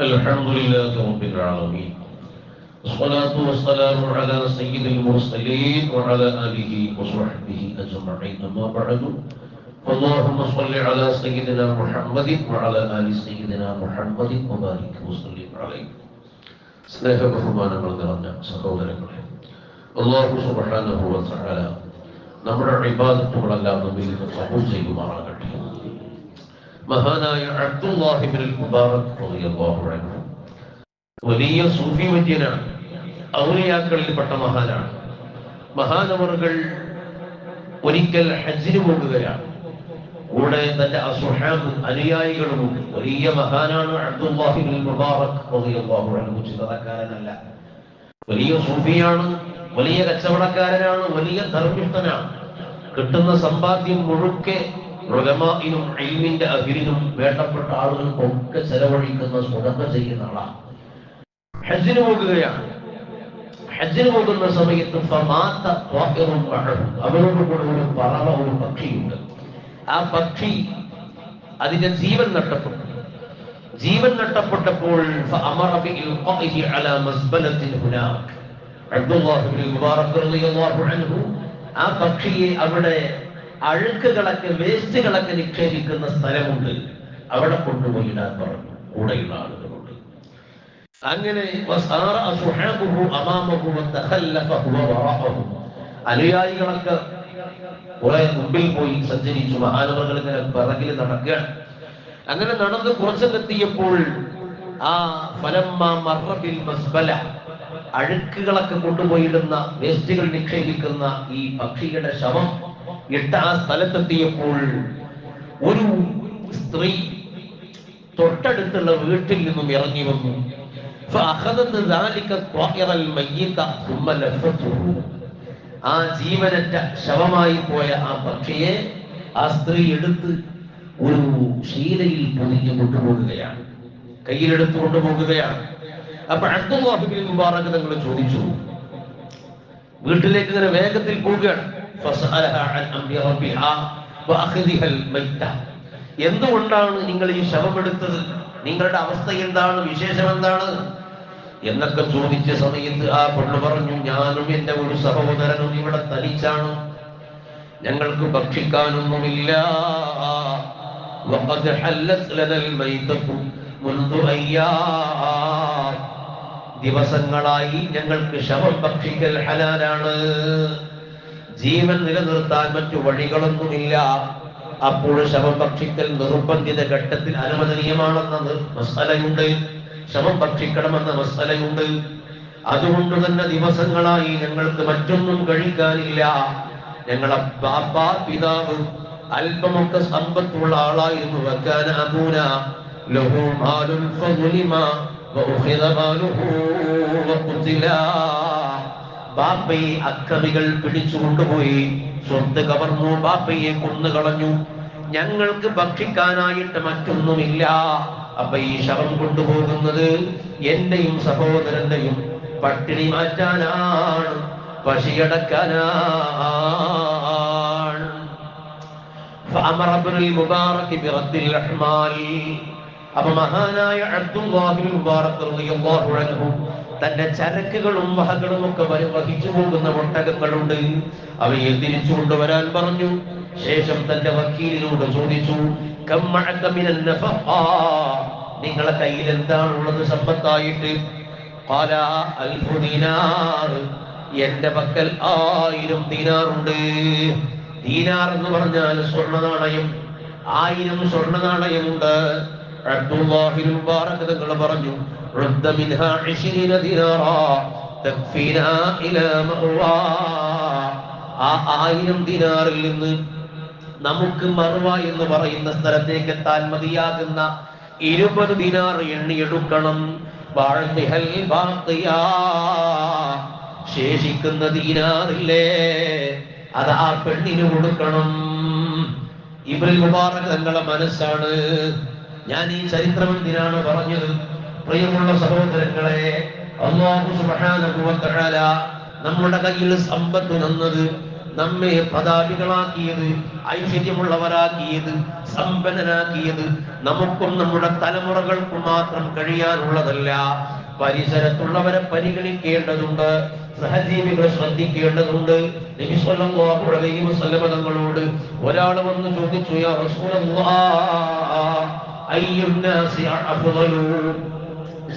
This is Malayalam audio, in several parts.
الحمد لله رب العالمين والصلاة والسلام على سيد المرسلين وعلى آله وصحبه أجمعين أما بعد اللهم صل على سيدنا محمد وعلى آل سيدنا محمد وبارك وسلم عليه സ്നേഹ ബഹുമാനങ്ങൾ നിറഞ്ഞ സഹോദരങ്ങളെ അള്ളാഹു സുബ്ഹാനഹു വ തആല നമ്മുടെ ഇബാദത്തുകളെല്ലാം നമ്മിൽ നിന്ന് കബൂൽ ചെയ്യുമാറാകട്ടെ മഹാനായ അബ്ദുല്ലാഹിബിൻ മുബാറക് വലിയ സൂഫി വൈദ്യനാണ് ഔലിയാക്കളിൽ പെട്ട മഹാനാണ്. മഹാനവറുകൾ ഒരിക്കൽ ഹജ്ജിന് പോകുകയാണ്. കൂടെ തന്റെ അസുഹാബ് അനുയായികളുമുണ്ട് വലിയ മഹാനാണ് അബ്ദുല്ലാഹിബിൻ മുബാറക് ചിത്രക്കാരനല്ല വലിയ സൂഫിയാണ് വലിയ കച്ചവടക്കാരനാണ് വലിയ ധർമ്മിഷ്ഠനാണ്. കിട്ടുന്ന സമ്പാദ്യം മുഴുക്കെ ഉലമാഇനും ഇൽമിന്റെ അഹിരിനും വേണ്ടപ്പെട്ട ആളുകൾക്കൊക്കെ ചെലവഴിക്കുന്ന സ്വതന്ത്ര ചെയ്യുന്ന ആളാണ്. ഹജ്ജിന് പോകുകയാണ്. ഹജ്ജിന് പോകുന്ന സമയത്ത്. അവരോട് കൂടെ ഒരു പറവ ഒരു പക്ഷിയുണ്ട് ആ പക്ഷി അതിന്റെ ജീവൻ നഷ്ടപ്പെട്ടു. ജീവൻ നഷ്ടപ്പെട്ടപ്പോൾ ആ പക്ഷിയെ അവിടെ അഴുക്കുകളൊക്കെ വേസ്റ്റുകളൊക്കെ നിക്ഷേപിക്കുന്ന സ്ഥലമുണ്ട്. അവിടെ കൊണ്ടുപോയി ഇടാൻ പറഞ്ഞു. കൂടെയുള്ള ആളുകളുണ്ട്. അങ്ങനെ അനുയായികളൊക്കെ കുറെ മുമ്പിൽ പോയി സഞ്ചരിച്ചു. മഹാനവകൾ ഇങ്ങനെ പിറകിൽ നടക്കുകയാണ്. അങ്ങനെ നടന്ന് കുറച്ചെത്തിയപ്പോൾ ആ മറബിൽ മസ്ബല അഴുക്കുകളൊക്കെ കൊണ്ടുപോയിടുന്ന വേസ്റ്റുകൾ നിക്ഷേപിക്കുന്ന ഈ പക്ഷിയുടെ ശവം എട്ട് ആ സ്ഥലത്തെത്തിയപ്പോൾ ഒരു സ്ത്രീ തൊട്ടടുത്തുള്ള വീട്ടിൽ നിന്നും ഇറങ്ങി വന്നു. ആ ജീവനറ്റ ശവമായി പോയ ആ പക്ഷിയെ ആ സ്ത്രീ എടുത്ത് ഒരു ശീലയിൽ പൊതിഞ്ഞു കൊണ്ടുപോകുകയാണ്. കയ്യിലെടുത്ത് കൊണ്ടുപോകുകയാണ്. അപ്പൊ അടുത്ത മുബാറക് നിങ്ങൾ ചോദിച്ചു വീട്ടിലേക്ക് ഇങ്ങനെ വേഗത്തിൽ പോവുകയാണ്. എന്തുകൊണ്ടാണ് നിങ്ങൾ ഈ ശവമെടുത്തത്? നിങ്ങളുടെ അവസ്ഥ എന്താണ്? വിശേഷം എന്താണ്? എന്നൊക്കെ ചോദിച്ച സമയത്ത് ആ പെണ്ണു പറഞ്ഞു ഞാനും എന്റെ ഒരു സഹോദരനും ഇവിടെ തനിച്ചാണ്. ഞങ്ങൾക്ക് ഭക്ഷിക്കാനൊന്നുമില്ല. ദിവസങ്ങളായി ഞങ്ങൾക്ക് ശവം ഭക്ഷിക്കൽ ഹലാലാണ്. ജീവൻ നിലനിർത്താൻ മറ്റു വഴികളൊന്നുമില്ല. അപ്പോൾ ശവം ഭക്ഷിക്കൽ നിർബന്ധിത ഘട്ടത്തിൽ അനുവദനീയമാണെന്ന മസ്തലയുണ്ട് ശവം ഭക്ഷിക്കണമെന്ന മസലയുണ്ട്. അതുകൊണ്ട് തന്നെ ദിവസങ്ങളായി ഞങ്ങൾക്ക് മറ്റൊന്നും കഴിക്കാനില്ല. ഞങ്ങളെ ബാപ്പ പിതാവ് അല്പമൊക്കെ സമ്പത്തുള്ള ആളായിരുന്നു. അബൂന ലഹു മാലുൽ ഫദുലിമ വഉഖിദ മാലുഹു ബാപ്പയെ അക്കറികൾ പിടിച്ചു കൊണ്ടുപോയി. സ്വന്ത് കവർന്നു ബാപ്പയെ കൊന്നുകളഞ്ഞു ഞങ്ങൾക്ക് ഭക്ഷിക്കാനായിട്ട് മറ്റൊന്നുമില്ല. അപ്പൊ ഈ ശവം കൊണ്ടുപോകുന്നത് എന്റെയും സഹോദരന്റെയും പട്ടിണി മാറ്റാനാണ് പശിയടക്കാനാണ്. അപ്പൊ മഹാനായ അബ്ദുൽ മുബാറക് തന്റെ ചരക്കുകളും വഹകളും ഒക്കെ വഹിച്ചു പോകുന്ന ഒട്ടകങ്ങളുണ്ട്. അവയെ തിരിച്ചു കൊണ്ടുവരാൻ പറഞ്ഞു. ശേഷം തന്റെ വക്കീലിനോട് ചോദിച്ചു? നിങ്ങളെ കയ്യിൽ എന്താണുള്ളത് സമ്പത്തായിട്ട്? എന്റെ പക്കൽ ആയിരം ദീനാറുണ്ട്. ദീനാർ എന്ന് പറഞ്ഞാൽ സ്വർണ നാണയം ആയിരം സ്വർണ നാണയമുണ്ട് അബ്ദുല്ലാഹിൽ മുബാറക് തങ്ങൾ പറഞ്ഞു റദ്ദ മിൻഹാ 20 ദിനാറാ തക്ഫീനാ ഇലാ മഅവാ ആ ആയിരം ദിനാറിൽ നിന്ന് നമുക്ക് മറുവ എന്ന് പറയുന്ന സ്ഥലത്തേക്ക് എത്താൻ മതിയാകുന്ന ഇരുപത് ദിനാർ എണ്ണിയെടുക്കണം. ശേഷിക്കുന്ന ദീനാറില്ലേ അത് ആ പെണ്ണിന് കൊടുക്കണം. ഇവരിൽ മുബാറക് തങ്ങളുടെ മനസ്സാണ്. ഞാൻ ഈ ചരിത്രം എന്തിനാണ് പറഞ്ഞത്? പ്രിയമുള്ള സഹോദരങ്ങളെ അള്ളാഹു നമ്മുടെ കയ്യിൽ സമ്പത്ത് തന്നത് നമ്മെ പ്രതാപികളാക്കിയത് ഐശ്വര്യമുള്ളവരാക്കിയത് സമ്പന്നനാക്കിയത് നമുക്കും നമ്മുടെ തലമുറകൾക്കും മാത്രം കഴിയാനുള്ളതല്ല. പരിസരത്തുള്ളവരെ പരിഗണിക്കേണ്ടതുണ്ട് സഹജീവികളെ ശ്രദ്ധിക്കേണ്ടതുണ്ട്. നബി സല്ലല്ലാഹു അലൈഹി വസല്ലമ തങ്ങളോട് ഒരാൾ വന്ന് ചോദിച്ചു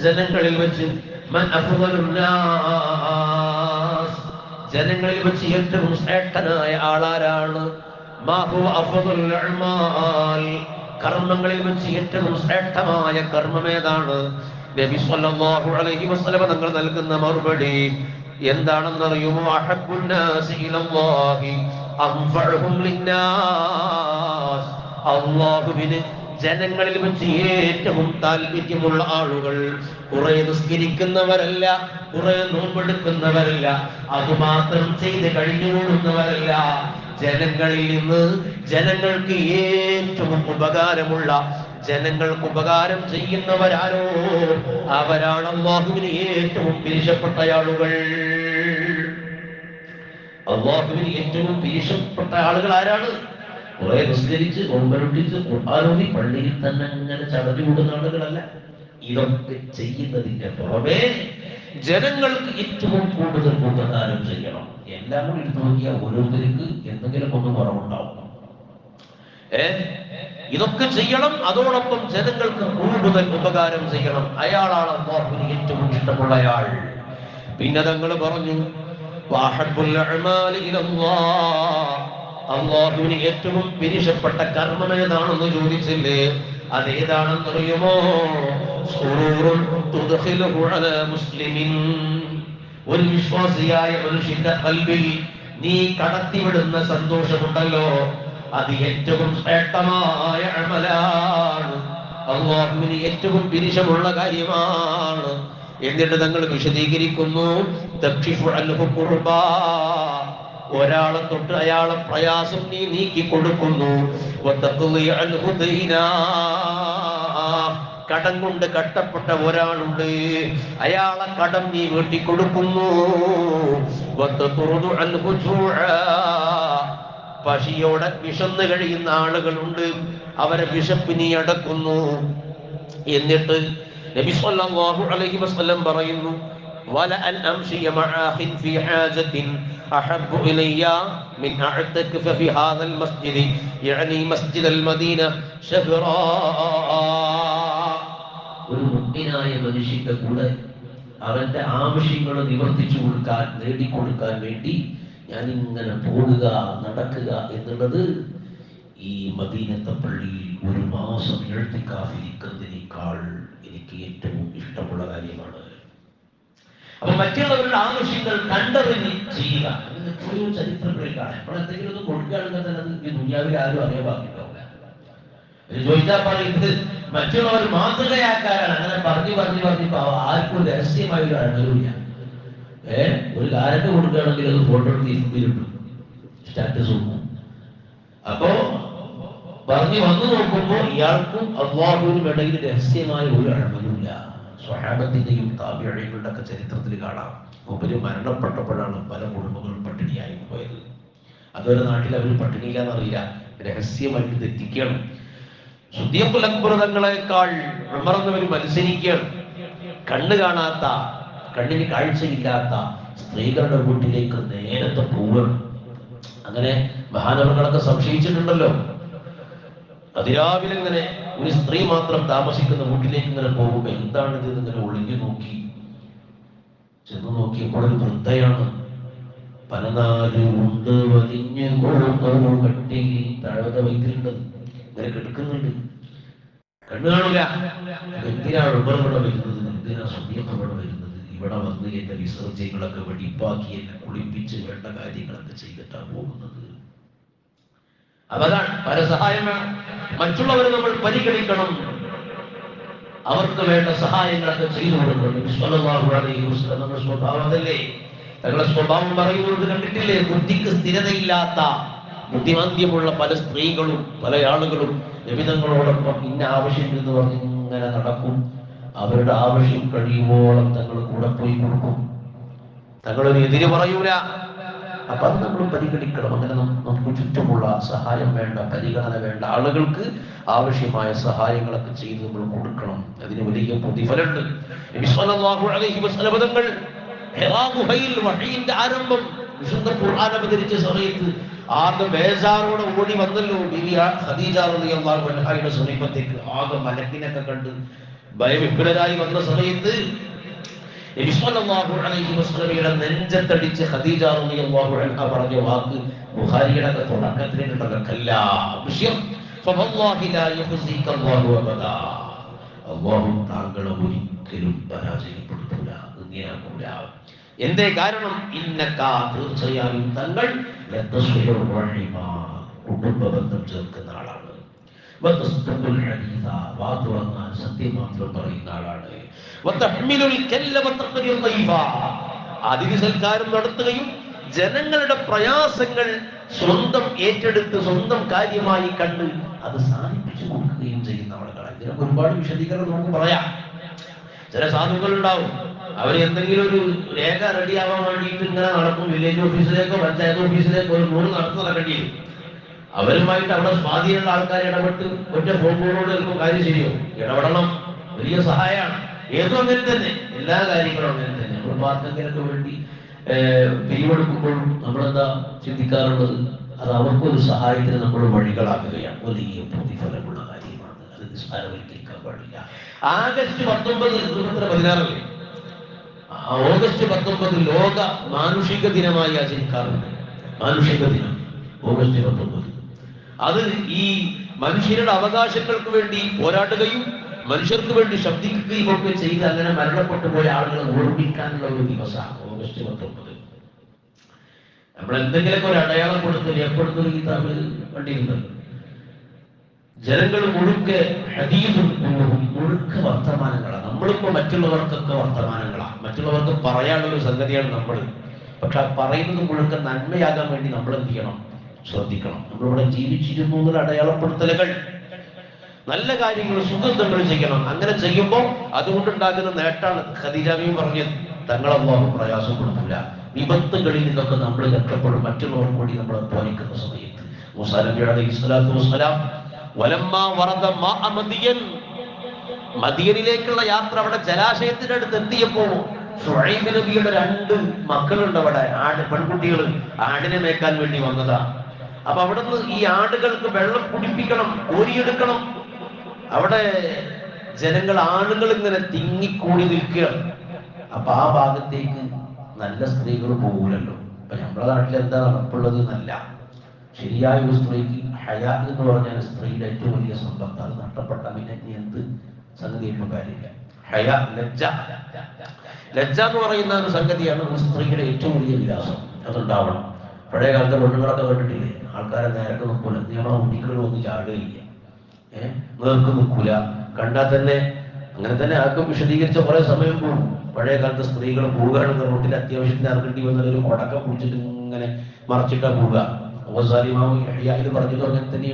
ജനങ്ങളിൽ വെച്ച് ജനങ്ങളിൽ വെച്ച് ഏറ്റവും ശ്രേഷ്ഠനായ ആളാരാണ്? കർമ്മങ്ങളിൽ വെച്ച് ഏറ്റവും ശ്രേഷ്ഠമായ കർമ്മം ഏതാണ്? നബി അലൈഹി വസല്ലം തങ്ങൾ നൽകുന്ന മറുപടി അഹബ്ബുൻ ഇലല്ലാഹി അൻഫഉഹും ലിന്നാസ്. അല്ലാഹുവിന് ജനങ്ങളിൽ വെച്ച് ഏറ്റവും താല്പര്യമുള്ള ആളുകൾ. കുറെ നിസ്കരിക്കുന്നവരല്ല കുറെ നോമ്പെടുക്കുന്നവരല്ല അതുമാത്രം ചെയ്ത് കഴിഞ്ഞുകൊള്ളുന്നവരല്ല ജനങ്ങളിൽ നിന്ന് ജനങ്ങൾക്ക് ഏറ്റവും ഉപകാരമുള്ള ജനങ്ങൾക്ക് ഉപകാരം ചെയ്യുന്നവരാരോ? അവരാണ് അള്ളാഹുവിന് ഏറ്റവും പിരിശപ്പെട്ട ആളുകൾ അള്ളാഹുവിന് ഏറ്റവും പിരിശപ്പെട്ട ആളുകൾ ആരാണ്? കുറെ നിസ്കരിച്ച് ഒമ്പരൊട്ടിച്ച് ഖുർആാനോദി പള്ളിയിൽ തന്നെ അങ്ങനെ ചടഞ്ഞു കൂടുന്ന ആളുകളല്ല. ഇതൊക്കെ ചെയ്യുന്നതിന്റെ പുറമെ ജനങ്ങൾക്ക് ഏറ്റവും കൂടുതൽ ഉപകാരം ചെയ്യണം. എല്ലാം കൂടി എടുത്തു നോക്കിയാൽ ഓരോരുത്തർക്ക് എന്തെങ്കിലും ഒന്ന് കുറവുണ്ടാവും. ഏ? ഇതൊക്കെ ചെയ്യണം അതോടൊപ്പം ജനങ്ങൾക്ക് കൂടുതൽ ഉപകാരം ചെയ്യണം. അയാളാണ് അള്ളാഹുവിന് ഏറ്റവും ഇഷ്ടമുള്ള അയാൾ പിന്നെ തങ്ങൾ പറഞ്ഞു വാഹബുൽ അമാലി ഇലല്ലാഹ്. അള്ളാഹുവിന് ഏറ്റവും വിനിഷപ്പെട്ട കർമ്മം ഏതാണെന്ന് ചോദിച്ചില്ലേ? അതേതാണെന്നറിയുമോ? മുസ്ലിമിൻ. ഒരു വിശ്വാസിയായ മനുഷ്യന്റെ കൽവിൽ നീ കടത്തിവിടുന്ന സന്തോഷമുണ്ടല്ലോ. അത് ഏറ്റവും ശ്രേഷ്ഠമായ അമലാണ്. അള്ളാഹുവിന് ഏറ്റവും വിനിഷമുള്ള കാര്യമാണ്. എന്നിട്ട് തങ്ങൾ വിശദീകരിക്കുന്നു തക്ഷിഫു അൻഹു ഖുർബാ ഒരാളെ തൊട്ട് അയാളെ പ്രയാസം നീ നീക്കി കൊടുക്കുന്നു. കടം കൊണ്ട് കട്ടപ്പെട്ട ഒരാളുണ്ട്. അയാളെ കടം നീ വെട്ടിക്കൊടുക്കുന്നു. പശിയോടെ വിശന്ന് കഴിയുന്ന ആളുകളുണ്ട്. അവരെ വിശപ്പ് നീ അടക്കുന്നു. എന്നിട്ട് നബി സല്ലല്ലാഹു അലൈഹി വസല്ലം പറയുന്നു വല അൻ അംശിയ مع ഫി في അഹബ്ബു ഇലയ്യ മിൻ من ഫി في هذا المسجد ഒരു മുഗ്നായ മനുഷ്യന്റെ കൂടെ അവന്റെ ആവശ്യങ്ങൾ നിവർത്തിച്ചു കൊടുക്കാൻ നേടിക്കൊടുക്കാൻ വേണ്ടി ഞാൻ ഇങ്ങനെ പോകുക നടക്കുക എന്നുള്ളത് ഈ മദീനത്തെ പള്ളിയിൽ ഒരു മാസം എഴുത്തിക്കാതിരിക്കുന്നതിനേക്കാൾ എനിക്ക് ഏറ്റവും ഇഷ്ടമുള്ള കാര്യമാണ്. അപ്പൊ മറ്റുള്ളവരുടെ ആവശ്യങ്ങൾ കണ്ടറിഞ്ഞ് ചെയ്യുക. ഇത് എത്രയോ ചരിത്രങ്ങളിൽ കാണാം അപ്പോൾ എന്തെങ്കിലും ഒന്ന് കൊടുക്കുകയാണെങ്കിൽ തന്നെ അത് ഈ ദുനിയാവിൽ ആരും അറിയാൻ ഇത് ചോദിച്ചാൽ പറയുന്നത് മറ്റുള്ളവർ മാതൃകയാക്കാനാണ്. അങ്ങനെ പറഞ്ഞു പറഞ്ഞു പറഞ്ഞു ആർക്കും രഹസ്യമായ ഒരു അഴകില്ല ഏ? ഒരു കാരറ്റ് കൊടുക്കുകയാണെങ്കിൽ അത് ഫോട്ടോ എടുത്ത് സ്റ്റാറ്റസ് നോക്കും അപ്പോ പറഞ്ഞു വന്നു നോക്കുമ്പോൾ ഇയാൾക്കും അള്ളാഹുവിനും ഇടയിൽ രഹസ്യമായ ഒരു അഴമലുമില്ല സ്വഹാബത്തിന്റെയും താപ്യഴകളുടെ ഒക്കെ ചരിത്രത്തിൽ കാണാം. ഉപരി മരണപ്പെട്ടപ്പോഴാണ് പല കുടുംബങ്ങളും പട്ടിണിയായി പോയത്. അതൊരു നാട്ടിൽ അവർ പട്ടിണിയില്ലാന്നറിയില്ല രഹസ്യമായിട്ട് തെറ്റിക്കണം ശുദ്ധിയക്കുലക്ബുറതങ്ങളെക്കാൾ ഉമർന്നവർ മത്സരിക്കുകയാണ്. കണ്ണ് കാണാത്ത കണ്ണിന് കാഴ്ചയില്ലാത്ത സ്ത്രീകളുടെ വീട്ടിലേക്ക് നേരത്തെ പോവുകയാണ്. അങ്ങനെ മഹാനവറുകളൊക്കെ സംശയിച്ചിട്ടുണ്ടല്ലോ. അതിരാവിലെ ഇങ്ങനെ ഒരു സ്ത്രീ മാത്രം താമസിക്കുന്ന വീട്ടിലേക്ക് ഇങ്ങനെ പോകുക എന്താണിത് ഇങ്ങനെ ഒളിഞ്ഞു നോക്കി. ചെന്ന് നോക്കിയപ്പോൾ ഒരു വൃദ്ധയാണ്. പലനാല് ഉണ്ട് വലിഞ്ഞ് കൊടുത്തൊരു കട്ടി താഴത്ത വൈദ്യുണ്ട് ഇങ്ങനെ കിടക്കുന്നുണ്ട്. കണ്ണു കാണില്ല എന്തിനാണ് ഉമർ ഇവിടെ വരുന്നത്? എന്തിനാ സുദ്യം ഇവിടെ വരുന്നത്? ഇവിടെ വന്ന് എന്റെ വിസർജ്യങ്ങളൊക്കെ വെടിപ്പാക്കി എന്നെ കുളിപ്പിച്ച് വേണ്ട കാര്യങ്ങളൊക്കെ ചെയ്തിട്ടാണ് പോകുന്നത്. അതാണ് പരസഹായം വേണം. മറ്റുള്ളവരെ നമ്മൾ പരിഗണിക്കണം. അവർക്ക് വേണ്ട സഹായങ്ങളൊക്കെ ചെയ്തു കൊടുക്കണം. നമ്മുടെ സ്വഭാവം തങ്ങളുടെ സ്വഭാവം പറയുന്നത് കണ്ടിട്ടില്ലേ? ബുദ്ധിക്ക് സ്ഥിരതയില്ലാത്ത ബുദ്ധിമാന്ദ്യമുള്ള പല സ്ത്രീകളും പല ആളുകളും ലഭിതങ്ങളോടൊപ്പം ഇന്ന ആവശ്യം എന്ന് പറഞ്ഞ് ഇങ്ങനെ നടക്കും. അവരുടെ ആവശ്യം കഴിയുമ്പോളം തങ്ങൾ കൂടെ പോയി കൊടുക്കും. തങ്ങളൊരു എതിര് പറയൂല. അപ്പൊ അത് നമ്മൾ പരിഗണിക്കണം. അങ്ങനെ നമുക്ക് ചുറ്റുമുള്ള സഹായം വേണ്ട പരിഗണന വേണ്ട. ആളുകൾക്ക് ആവശ്യമായ സഹായങ്ങളൊക്കെ ചെയ്ത് നമ്മൾ കൊടുക്കണം. അതിന് വലിയ പ്രതിഫലമുണ്ട്. തങ്ങൾ ആരംഭം വിശുദ്ധ ഖുർആൻ അവതരിച്ച സമയത്ത് ആകെ ബേജാറോടെ ഓടി വന്നല്ലോ. ബിവി ഖദീജ റളിയല്ലാഹു അൻഹയുടെ സമീപത്തേക്ക് ആകെ മലക്കിനൊക്കെ കണ്ട് ഭയവിഹ്വലരായി വന്ന സമയത്ത് നബി സ്വല്ലല്ലാഹു അലൈഹി വസല്ലമയുടെ നെഞ്ചത്തടിച്ച് ഖദീജ റളിയല്ലാഹു പറഞ്ഞ വാക്ക് ബുഖാരിയുടെ തുടക്കത്തിലുണ്ടല്ലോ താങ്കളെ ഒരിക്കലും പരാജയപ്പെടുത്തൂല. ഇങ്ങനെയാകൂല എന്തേ കാരണം? ഇന്നക്കാ തീർച്ചയായും തങ്ങൾ കുടുംബ ബന്ധം ചേർക്കുന്ന ആളാണ്. പറയുന്ന ആളാണ്. സൽക്കാരം നടത്തുകയും ജനങ്ങളുടെ പ്രയാസങ്ങൾ സ്വന്തം ഏറ്റെടുത്ത് സ്വന്തം കാര്യമായി കണ്ട് അത് സാധിപ്പിച്ചു കൊടുക്കുകയും ചെയ്യുന്ന ആളുകളാണ്. ഇതിനൊക്കെ ഒരുപാട് വിശദീകരണം നമുക്ക് പറയാം. ചില സാധുക്കൾ ഉണ്ടാവും അവർ എന്തെങ്കിലും ഒരു രേഖ റെഡിയാവാൻ വേണ്ടിയിട്ട് ഇങ്ങനെ നടക്കും. വില്ലേജ് ഓഫീസിലേക്കോ പഞ്ചായത്ത് ഓഫീസിലേക്കോ ഒരു നൂറ് നടത്തുന്ന നടക്കേണ്ടി അവരുമായിട്ട് അവിടെ സ്വാധീനമുള്ള ആൾക്കാർ ഇടപെട്ട് ഒറ്റ കോളോട് ചിലപ്പോൾ കാര്യം ശരിയോ ഇടപെടണം. വലിയ സഹായമാണ്. ഏതും അങ്ങനെ തന്നെ. എല്ലാ കാര്യങ്ങളും അങ്ങനെ തന്നെ. നമ്മൾ പാർക്കെങ്കിലൊക്കെ വേണ്ടി പിരിവെടുക്കുമ്പോഴും നമ്മളെന്താ ചിന്തിക്കാറുള്ളത്? അത് അവർക്കൊരു സഹായത്തിന് നമ്മൾ വഴികളാക്കുകയാണ്. വലിയ പ്രതിഫലമുള്ള കാര്യമാണ്. അത് നിസ്സാരവൽക്കരിക്കാൻ പാടില്ല. ആഗസ്റ്റ് പത്തൊമ്പത് ഇരുപത്തി പതിനാറല്ലേ? ഓഗസ്റ്റ് പത്തൊമ്പത് ലോക മാനുഷിക ദിനമായി ആചരിക്കാറുണ്ട്. മാനുഷിക ദിനം. ഓഗസ്റ്റ് പത്തൊമ്പത്. അത് ഈ മനുഷ്യരുടെ അവകാശങ്ങൾക്ക് വേണ്ടി പോരാടുകയും മനുഷ്യർക്ക് വേണ്ടി ശബ്ദിക്കുകയും ഒക്കെ ചെയ്ത് അങ്ങനെ മരണപ്പെട്ടു പോയ ആളുകളെ ഓർമ്മിക്കാനുള്ള ഒരു ദിവസമാണ് ഓഗസ്റ്റ് പത്തൊമ്പത്. നമ്മൾ എന്തെങ്കിലുമൊക്കെ ഒരു അടയാളം കൊടുത്ത് എപ്പോഴത്തെ തമിഴ് കണ്ടിരുന്നത് ജനങ്ങൾ മുഴുക്കെ ഹദീസും വർത്തമാനങ്ങളാണ്. നമ്മളിപ്പോ മറ്റുള്ളവർക്കൊക്കെ വർത്തമാനങ്ങളാണ്. മറ്റുള്ളവർക്ക് പറയാനുള്ള ഒരു സംഗതിയാണ് നമ്മൾ. പക്ഷെ ആ പറയുന്നത് മുഴുക്ക നന്മയാകാൻ വേണ്ടി നമ്മൾ എന്ത് ചെയ്യണം? ശ്രദ്ധിക്കണം. നമ്മളിവിടെ ജീവിച്ചിരുന്നു എന്നുള്ള അടയാളപ്പെടുത്തലുകൾ. നല്ല കാര്യങ്ങൾ സുഗന്ധങ്ങൾ ചെയ്യണം. അങ്ങനെ ചെയ്യുമ്പോൾ അതുകൊണ്ടുണ്ടാകുന്ന നേട്ടാണ് ഖദീജാമിയും പറഞ്ഞത്. തങ്ങളൊന്നും പ്രയാസപ്പെടുന്നില്ല വിപത്തുകളിൽ നിന്നൊക്കെ നമ്മൾ രക്ഷപ്പെടും. മറ്റുള്ളവർ കൂടി നമ്മൾ അധ്വാനിക്കുന്ന സമയത്ത്. മദിയനിലേക്കുള്ള യാത്ര അവിടെ ജലാശയത്തിന്റെ അടുത്ത് എത്തിയപ്പോ ഷുഐബ് നബിയുടെ രണ്ട് മക്കളുണ്ട് അവിടെ. ആട് പെൺകുട്ടികൾ. ആടിനെ മേക്കാൻ വേണ്ടി വന്നതാ. അപ്പൊ അവിടുന്ന് ഈ ആടുകൾക്ക് വെള്ളം കുടിപ്പിക്കണം കോരിയെടുക്കണം. അവിടെ ജനങ്ങൾ ആളുകൾ ഇങ്ങനെ തിങ്ങിക്കൂടി നിൽക്കുക അപ്പൊ ആ ഭാഗത്തേക്ക് നല്ല സ്ത്രീകൾ പോകൂലല്ലോ. അപ്പൊ നമ്മുടെ നാട്ടിൽ എന്താ നടപ്പുള്ളത് എന്നല്ല. ശരിയായ ഒരു സ്ത്രീക്ക് ഹയാ എന്ന് പറഞ്ഞാൽ സ്ത്രീയുടെ ഏറ്റവും വലിയ സമ്പത്ത്. അത് നഷ്ടപ്പെട്ട പിന്നെ ഇനി എന്ത്? സംഗതിയൊന്നും കാര്യമില്ല. ഹയ ലജ്ജ. ലജ്ജ എന്ന് പറയുന്ന ഒരു സംഗതിയാണ് ഒരു സ്ത്രീയുടെ ഏറ്റവും വലിയ വിലാസം. അതുണ്ടാവണം. പഴയ കാലത്തെ പെണ്ണുങ്ങളൊക്കെ കണ്ടിട്ടില്ലേ ആൾക്കാരെ നേരത്തെ നിൽക്കൂല നിയമ ഒന്നും ചാടുകയില്ല ഏഹ് നേർക്ക് നിൽക്കൂല. കണ്ടാൽ തന്നെ അങ്ങനെ തന്നെ ആർക്കും വിശദീകരിച്ച കുറെ സമയം പോകും. പഴയ കാലത്ത് സ്ത്രീകൾ പോവുകയാണെങ്കിൽ റോട്ടിൽ അത്യാവശ്യത്തിന് ഇറങ്ങേണ്ടി വന്നാൽ ഒരു കൊടക്ക പിടിച്ചിട്ട് ഇങ്ങനെ മറച്ചിട്ടാ പോവുക അവസാനിമാവ് ഇത് പറഞ്ഞത് അങ്ങനെ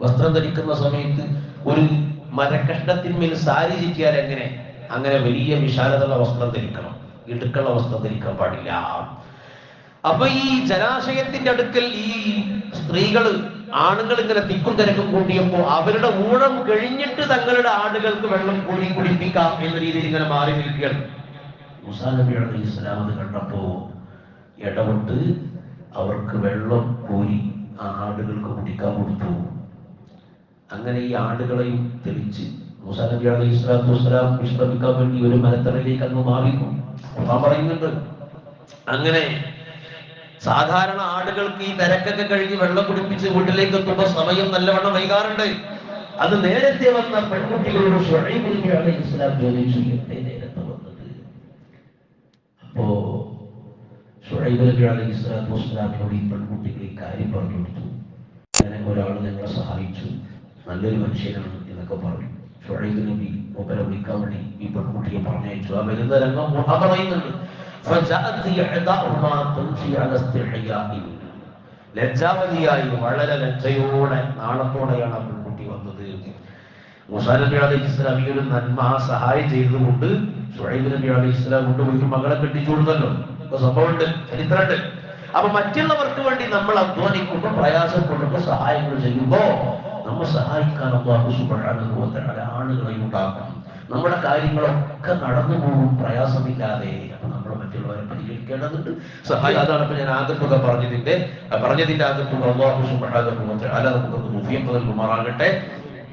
വസ്ത്രം ധരിക്കുന്ന സമയത്ത് ഒരു മരക്കഷ്ണത്തിന്മേൽ സാരി ചിറ്റിയാൽ എങ്ങനെ? അങ്ങനെ വലിയ വിശാലതയുള്ള വസ്ത്രം ധരിക്കണം. ഇടുക്കുള്ള വസ്ത്രം ധരിക്കാൻ പാടില്ല. അപ്പൊ ഈ ജലാശയത്തിന്റെ അടുക്കൽ ഈ സ്ത്രീകൾ ആണുങ്ങൾ ഇങ്ങനെ തിക്കും തിരക്കും കൂട്ടിയപ്പോ അവരുടെ ഊഴം കഴിഞ്ഞിട്ട് തങ്ങളുടെ ആടുകൾക്ക് വെള്ളം കൂടി കുടിപ്പിക്കാം എന്ന രീതിയിൽ ഇങ്ങനെ മാറി നിൽക്കുകയാണ്. കണ്ടപ്പോ ഇടപെട്ട് അവർക്ക് വെള്ളം കോരി ആ ആടുകൾക്ക് കുടിക്കാൻ കൊടുത്തു. അങ്ങനെ ഈ ആടുകളെയും തെളിച്ച് വിശ്രമിക്കാൻ വേണ്ടി ഒരു മരത്തറയിലേക്ക് അങ്ങ് മാറിക്കും. പറയുന്നുണ്ട്. അങ്ങനെ സാധാരണ ആടുകൾക്ക് ഈ തിരക്കൊക്കെ കഴിഞ്ഞ് വെള്ളം കുടിപ്പിച്ച് വീട്ടിലേക്ക് എത്തുമ്പോൾ സമയം നല്ലവണ്ണം വൈകാറുണ്ട്. അത് നേരത്തെ വന്ന പെൺകുട്ടികളോട് ഷുഐബ് ഇസ്ലാം ചോദിച്ചു എന്തേ നേരത്തെ വന്നത്. അപ്പോ പെൺകുട്ടികൾ കാര്യം പറഞ്ഞു കൊടുത്തു. അങ്ങനെ ഒരാൾ ഞങ്ങളെ സഹായിച്ചു. നല്ലൊരു മനുഷ്യനാണ് എന്നൊക്കെ പറഞ്ഞു. ഷൊഴൈബ് നബി മൂപ്പരെ വിളിക്കാൻ വേണ്ടി ഈ പെൺകുട്ടിയെ പറഞ്ഞയച്ചു. ആ വരുന്ന രംഗം പറയുന്നുണ്ട്. ലജ്ജാവതിയായി വളരെ ലജ്ജയോടെ നാളത്തോടെയാണ് ആ പെൺകുട്ടി വന്നത്. മുസാനബി അലൈഹി ഇസ്ലാം നന്മ സഹായം ചെയ്തതുകൊണ്ട് ഷുഹൈബ് നബി അലൈഹി ഇസ്ലാം കൊണ്ടുപോയി മകളെ കെട്ടിച്ചു കൊടുത്തല്ലോ. സംഭവമുണ്ട് ചരിത്രമുണ്ട്. അപ്പൊ മറ്റുള്ളവർക്ക് വേണ്ടി നമ്മൾ അധ്വാനിക്കുമ്പോൾ പ്രയാസപ്പെടുമ്പോൾ സഹായങ്ങൾ ചെയ്യുമ്പോൾ നമ്മൾ സഹായിക്കാൻ അള്ളാഹു സുബ്ഹാനഹു വ തആല ആളുകളെ ഉണ്ടാക്കണം. നമ്മുടെ കാര്യങ്ങളൊക്കെ നടന്നു പോകും. പ്രയാസമില്ലാതെ നമ്മൾ മറ്റുള്ളവരെ പരിഗണിക്കേണ്ടതുണ്ട്. സഹായം അതാണ് ഇപ്പൊ ഞാൻ ആകത്തുക പറഞ്ഞതിന്റെ പറഞ്ഞതിന്റെ ആകത്തുക അള്ളാഹു സുബ്ഹാനഹു വ തആല കുമാറാകട്ടെ മുഫീഖ് നൽകുമാറാകട്ടെ.